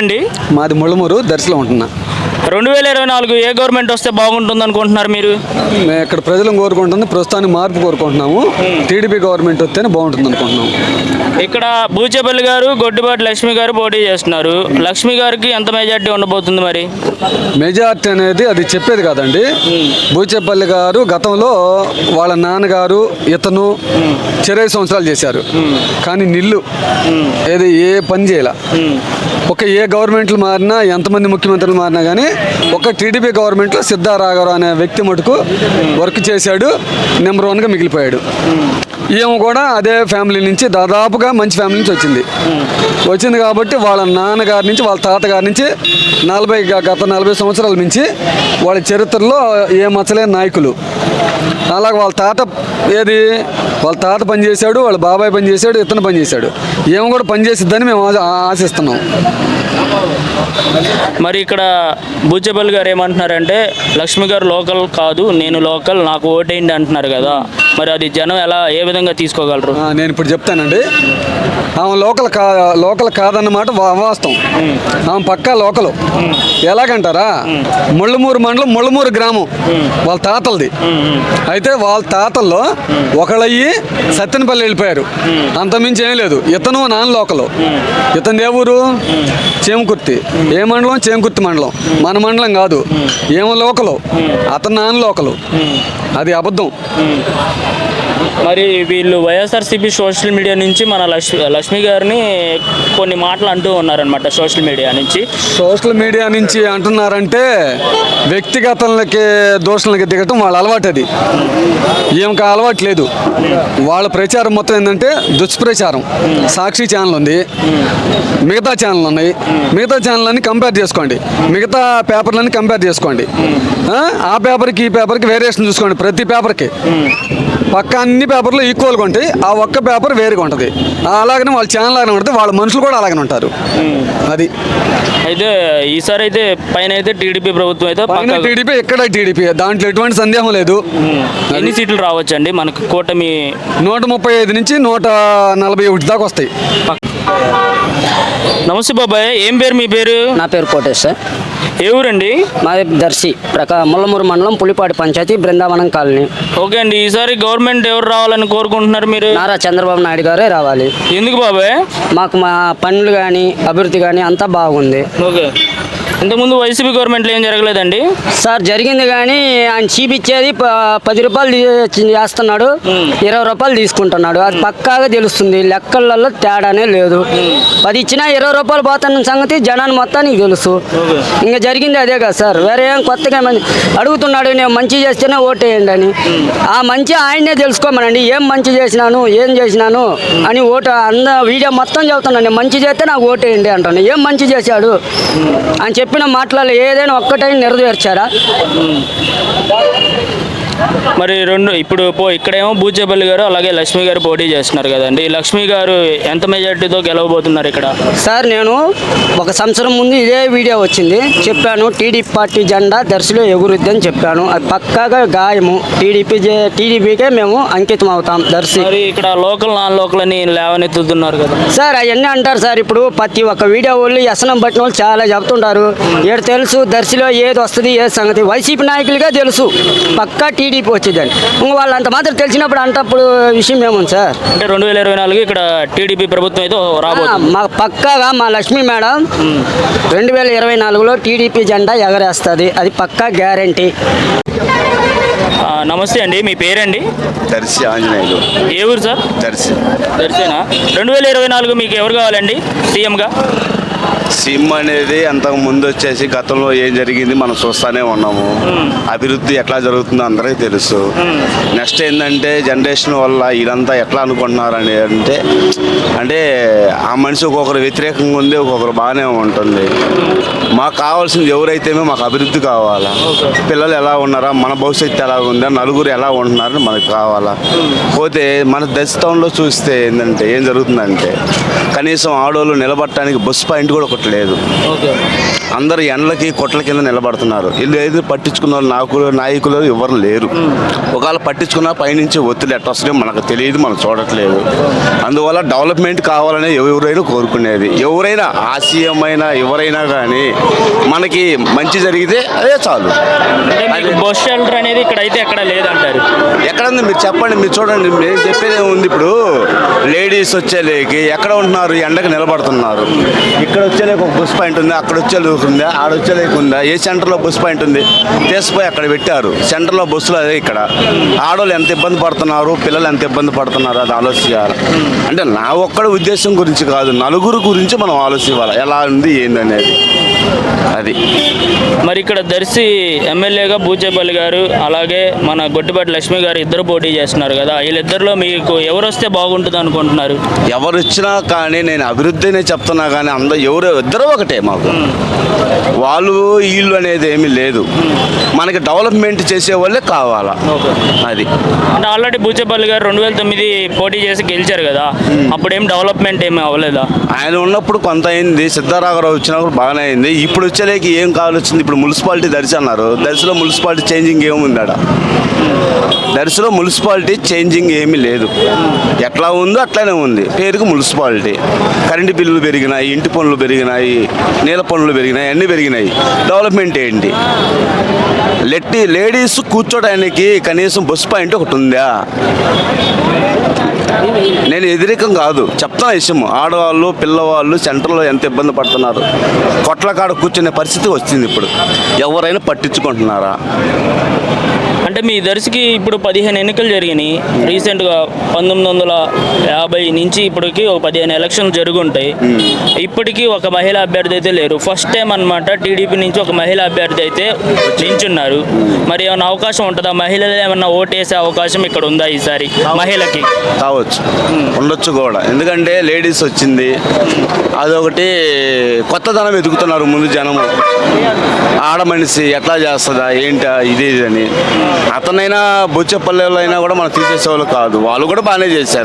అండి మాది ముళ్ళమూరు దర్శలో ఉంటున్నా. రెండు వేల ఇరవై నాలుగు ఏ గవర్నమెంట్ వస్తే బాగుంటుంది అనుకుంటున్నారు మీరు? మేము ఇక్కడ ప్రజలను కోరుకుంటుంది ప్రస్తుతానికి మార్పు కోరుకుంటున్నాము. టీడీపీ గవర్నమెంట్ వస్తేనే బాగుంటుంది అనుకుంటున్నాము. ఇక్కడ బూచేపల్లి గారు గొడ్డిపాటి లక్ష్మి గారు పోటీ చేస్తున్నారు. లక్ష్మి గారికి ఎంత మెజార్టీ ఉండబోతుంది మరి? మెజార్టీ అనేది అది చెప్పేది కాదండి. బూచేపల్లి గారు గతంలో వాళ్ళ నాన్నగారు ఇతను చెరై సంవత్సరాలు చేశారు. కానీ నిల్లు ఏది ఏ పని చేయాల. ఒక ఏ గవర్నమెంట్లు మారినా ఎంతమంది ముఖ్యమంత్రులు మారినా కానీ ఒక టీడీపీ గవర్నమెంట్లో సిద్ధారాఘవరావు అనే వ్యక్తి మటుకు వర్క్ చేశాడు నెంబర్ వన్గా మిగిలిపోయాడు. ఈమె కూడా అదే ఫ్యామిలీ నుంచి దాదాపుగా మంచి ఫ్యామిలీ నుంచి వచ్చింది. వచ్చింది కాబట్టి వాళ్ళ నాన్నగారి నుంచి వాళ్ళ తాతగారి నుంచి నలభై గత నలభై సంవత్సరాల నుంచి వాళ్ళ చరిత్రలో ఏ మచ్చలే నాయకులు. అలాగే వాళ్ళ తాత ఏది? వాళ్ళ తాత పనిచేశాడు వాళ్ళ బాబాయ్ పనిచేశాడు ఇతను పనిచేశాడు. ఏమో కూడా పనిచేసిద్దని మేము ఆశిస్తున్నాం. మరి ఇక్కడ బూచేపల్లి గారు ఏమంటున్నారంటే లక్ష్మి గారు లోకల్ కాదు నేను లోకల్ నాకు ఓటేయండి అంటున్నారు కదా. మరి అది జనం ఎలా ఏ విధంగా తీసుకోగలరు? నేను ఇప్పుడు చెప్తానండి. ఆమె లోకల్ కా లోకల్ కాదన్నమాట వాస్తవం. ఆమె పక్కా లోకలు. ఎలాగంటారా? ముళ్ళమూరు మండలం ముళ్ళమూరు గ్రామం వాళ్ళ తాతలది. అయితే వాళ్ళ తాతల్లో ఒకళ్ళయ్యి సత్తెనపల్లి వెళ్ళిపోయారు. అంతమించి ఏం లేదు. ఇతను నాన్న లోకలు. ఇతను ఏ ఊరు? చేమకుర్తి. ఏ మండలం? చేమకుర్తి మండలం. మన మండలం కాదు. ఏమో లోకలు. అతను నాన్న లోకలు. అది అబద్ధం. మరి వీళ్ళు వైఎస్ఆర్సీపీ సోషల్ మీడియా నుంచి మన లక్ష్మి లక్ష్మి గారిని కొన్ని మాటలు అంటూ ఉన్నారనమాట సోషల్ మీడియా నుంచి. సోషల్ మీడియా నుంచి అంటున్నారంటే వ్యక్తిగతాలకి దోషులకి దిగటం వాళ్ళ అలవాటు అది. ఏమికి అలవాటు లేదు. వాళ్ళ ప్రచారం మొత్తం ఏంటంటే దుష్ప్రచారం. సాక్షి ఛానల్ ఉంది మిగతా ఛానల్ ఉన్నాయి మిగతా ఛానల్ అన్ని కంపేర్ చేసుకోండి. మిగతా పేపర్లన్నీ కంపేర్ చేసుకోండి. ఆ? ఆ పేపర్కి ఈ పేపర్కి వేరియేషన్ చూసుకోండి ప్రతి పేపర్కి. పక్క అన్ని పేపర్లు ఈక్వల్గా ఉంటాయి. ఆ ఒక్క పేపర్ వేరుగా ఉంటుంది. అలాగనే వాళ్ళ ఛానల్ అలాగనే ఉంటుంది. వాళ్ళ మనుషులు కూడా అలాగనే ఉంటారు. అది. అయితే ఈసారి అయితే పైన అయితే టీడీపీ ప్రభుత్వం అయితే పైన టీడీపీ ఎక్కడ టీడీపీ. దాంట్లో ఎటువంటి సందేహం లేదు. ఎన్ని సీట్లు రావచ్చండి? మనకు కూటమి నూట ముప్పై ఐదు నుంచి నూట నలభై ఒకటి దాకా వస్తాయి. నమస్తే బాబాయ్ ఏం పేరు మీ పేరు? నా పేరు కోటేష్ సార్. ఏ ఊరండి? మాది దర్శి ప్రకా ముల్లమూరు మండలం పులిపాటి పంచాయతీ బృందావనం కాలనీ. ఓకే అండి ఈసారి గవర్నమెంట్ ఎవరు రావాలని కోరుకుంటున్నారు మీరు? నారా చంద్రబాబు నాయుడు గారే రావాలి. ఎందుకు బాబాయ్? మాకు మా పనులు కానీ అభివృద్ధి కానీ అంతా బాగుంది. ఓకే. ఇంతకుముందు వైసీపీ గవర్నమెంట్లో ఏం జరగలేదండి? సార్ జరిగింది కానీ ఆయన చీపిచ్చేది ప- పది రూపాయలు చేస్తున్నాడు. ఇరవై రూపాయలు తీసుకుంటున్నాడు. అది పక్కాగా తెలుస్తుంది. లెక్కలలో తేడానే లేదు. పది ఇచ్చినా ఇరవై రూపాయలు పోతున్న సంగతి జనాన్ని మొత్తానికి తెలుసు. ఇంకా జరిగింది అదే కదా సార్. వేరే ఏం కొత్తగా అడుగుతున్నాడు నేను మంచి చేస్తేనే ఓటేయండి అని. ఆ మంచి ఆయన్నే తెలుసుకోమనండి. ఏం మంచి చేసినాను? ఏం చేసినాను? అని ఓటు అంద వీడియో మొత్తం చెబుతున్నాను నేను మంచి చేస్తే నాకు ఓటేయండి అంటాను. ఏం మంచి చేశాడు? అని చెప్పిన మాటలలో ఏదైనా ఒక్కటైనా నెరవేర్చారా? మరి రెండు ఇప్పుడు పో ఇక్కడేమో బూచేపల్లి గారు అలాగే లక్ష్మి గారు పోటీ చేస్తున్నారు కదండి. లక్ష్మి గారు ఎంత మెజార్టీతో గెలవబోతున్నారు ఇక్కడ? సార్ నేను ఒక సంవత్సరం ముందు ఇదే వీడియో వచ్చింది. చెప్పాను టీడీపీ పార్టీ జెండా దర్శిలో ఎగురుద్ది అని చెప్పాను. అది పక్కాగా గాయము. టీడీపీ టీడీపీకే మేము అంకితం అవుతాం దర్శి. మరి ఇక్కడ లోకల్ నాన్ లోకల్ అని లేవనెత్తుతున్నారు కదా. సార్ అవన్నీ అంటారు సార్. ఇప్పుడు ప్రతి ఒక్క వీడియో వాళ్ళు వ్యసనం పట్టిన వాళ్ళు చాలా చెప్తుంటారు. ఏడు తెలుసు దర్శిలో ఏది వస్తుంది ఏది సంగతి. వైసీపీ నాయకులుగా తెలుసు. పక్కా టీడీపీ వచ్చిందని ఇంక వాళ్ళు అంత మాత్రం తెలిసినప్పుడు అంటప్పుడు విషయం ఏముంది సార్? అంటే రెండు వేల ఇరవై నాలుగు ఇక్కడ టీడీపీ ప్రభుత్వం అయితే రాబోతుంది. మా పక్కాగా మా లక్ష్మి మేడం రెండు వేల ఇరవై నాలుగులో టీడీపీ జెండా ఎగరేస్తుంది. అది పక్కా గ్యారంటీ. నమస్తే అండి మీ పేరండి? దర్శి ఆంజనేయులు. ఏ ఊరు సార్? దర్శి. దర్శనా? రెండు వేల ఇరవై నాలుగు మీకు ఎవరు కావాలండి? సీఎంగా? సిమ్ అనేది అంతకు ముందు వచ్చేసి గతంలో ఏం జరిగింది మనం చూస్తూనే ఉన్నాము. అభివృద్ధి ఎట్లా జరుగుతుందో అందరికీ తెలుసు. నెక్స్ట్ ఏంటంటే జనరేషన్ వల్ల ఇదంతా ఎట్లా అనుకుంటున్నారు అని అంటే అంటే ఆ మనిషి ఒక్కొక్కరు వ్యతిరేకంగా ఉంది ఒక్కొక్కరు బాగానే ఉంటుంది. మాకు కావాల్సింది ఎవరైతేనే మాకు అభివృద్ధి కావాలా. పిల్లలు ఎలా ఉన్నారా మన భవిష్యత్తు ఎలా ఉందా నలుగురు ఎలా ఉంటున్నారని మనకు కావాలా. పోతే మన దశతంలో చూస్తే ఏంటంటే ఏం జరుగుతుందంటే కనీసం ఆడవాళ్ళు నిలబడటానికి బస్ పాయింట్ కూడా ఒకటి లేదు. అందరు ఎండ్లకి కొట్ల కింద నిలబడుతున్నారు. వీళ్ళు ఏది పట్టించుకున్న నాయకులు నాయకులు ఎవరు లేరు. ఒకవేళ పట్టించుకున్న పైనుంచి ఒత్తిడి ఎట్ట వస్తుందో మనకు తెలియదు మనం చూడట్లేదు. అందువల్ల డెవలప్మెంట్ కావాలని ఎవరైనా కోరుకునేది. ఎవరైనా ఆశయం అయినా ఎవరైనా కానీ మనకి మంచి జరిగితే అదే చాలు. బస్ షెల్టర్ అనేది ఇక్కడ అయితే ఎక్కడ లేదంటారు? ఎక్కడుంది మీరు చెప్పండి మీరు చూడండి. నేను చెప్పేది ఉంది ఇప్పుడు? లేడీస్ వచ్చేలేకి ఎక్కడ ఉంటున్నారు? ఎండకు నిలబడుతున్నారు. ఇక్కడ వచ్చేలేక ఒక బస్ పాయింట్ ఉంది అక్కడ వచ్చేలేక ఉందా ఆడ వచ్చేలేక ఉందా? ఏ సెంటర్లో బస్ పాయింట్ ఉంది? తీసిపోయి అక్కడ పెట్టారు. సెంటర్లో బస్సులు అదే ఇక్కడ. ఆడవాళ్ళు ఎంత ఇబ్బంది పడుతున్నారు? పిల్లలు ఎంత ఇబ్బంది పడుతున్నారు? అది ఆలోచించాలి. అంటే నా ఒక్కడ ఉద్దేశం గురించి కాదు నలుగురు గురించి మనం ఆలోచించాలి. ఎలా ఉంది ఏందనేది అది. మరి ఇక్కడ దర్శి ఎమ్మెల్యేగా బూచేపల్లి గారు అలాగే మన గొట్టిపాటి లక్ష్మి గారు ఇద్దరు పోటీ చేస్తున్నారు కదా. వీళ్ళిద్దరిలో మీకు ఎవరు వస్తే బాగుంటుంది అనుకుంటున్నారు? ఎవరు వచ్చినా కానీ నేను అభివృద్ధినే చెప్తున్నా కానీ అందరూ ఎవరు ఇద్దరు ఒకటే మాకు. వాళ్ళు వీళ్ళు అనేది ఏమీ లేదు. మనకి డెవలప్మెంట్ చేసే వాళ్ళే కావాలా. అది. అంటే ఆల్రెడీ బూచేపల్లి గారు రెండు వేల తొమ్మిది పోటీ చేసి గెలిచారు కదా. అప్పుడేం డెవలప్మెంట్ ఏమీ అవ్వలేదా? ఆయన ఉన్నప్పుడు కొంత అయింది. సిద్ధారాఘరావు వచ్చినప్పుడు బాగానే అయింది. ఇప్పుడు వచ్చేలేకి ఏం కావాల్సింది ఇప్పుడు మున్సిపాలిటీ దర్శి అన్నారు దర్శిలో మున్సిపాలిటీ చేంజింగ్ ఏముంది ఆడ? దర్శిలో మున్సిపాలిటీ చేంజింగ్ ఏమీ లేదు. ఎట్లా ఉందో అట్లానే ఉంది. పేరుకు మున్సిపాలిటీ. కరెంటు బిల్లులు పెరిగినాయి ఇంటి పనులు పెరిగినాయి నీళ్ళ పనులు పెరిగినాయి అన్నీ పెరిగినాయి. డెవలప్మెంట్ ఏంటి? లెట్టి లేడీస్ కూర్చోడానికి కనీసం బస్ పాయింట్ ఒకటి ఉందా? నేను వ్యతిరేకం కాదు. చెప్తాను విషయం ఆడవాళ్ళు పిల్లవాళ్ళు సెంటర్లో ఎంత ఇబ్బంది పడుతున్నారు? కొట్ల కాడ కూర్చునే పరిస్థితి వచ్చింది ఇప్పుడు. ఎవరైనా పట్టించుకుంటున్నారా? అంటే మీ దర్శికి ఇప్పుడు పదిహేను ఎన్నికలు జరిగినాయి. రీసెంట్గా పంతొమ్మిది వందల యాభై నుంచి ఇప్పటికి ఒక పదిహేను ఎలక్షన్లు జరుగుంటాయి. ఇప్పటికీ ఒక మహిళా అభ్యర్థి అయితే లేరు. ఫస్ట్ టైం అన్నమాట టీడీపీ నుంచి ఒక మహిళా అభ్యర్థి అయితే నించున్నారు. మరి ఏమైనా అవకాశం ఉంటుందా? మహిళలు ఏమన్నా ఓటేసే అవకాశం ఇక్కడ ఉందా ఈసారి? మహిళకి? కావచ్చు. ఉండొచ్చు. కూడా. ఎందుకంటే లేడీస్ వచ్చింది. అదొకటి కొత్తదనం ఎదుగుతున్నారు ముందు జనము. ఆడ మనిషి ఎట్లా చేస్తుందా ఏంటా ఇది ఇది అని. అతనైనా బొచ్చపల్లెలో అయినా కూడా మనం తీసేసేవాళ్ళు కాదు. వాళ్ళు కూడా బాగానే చేశారు.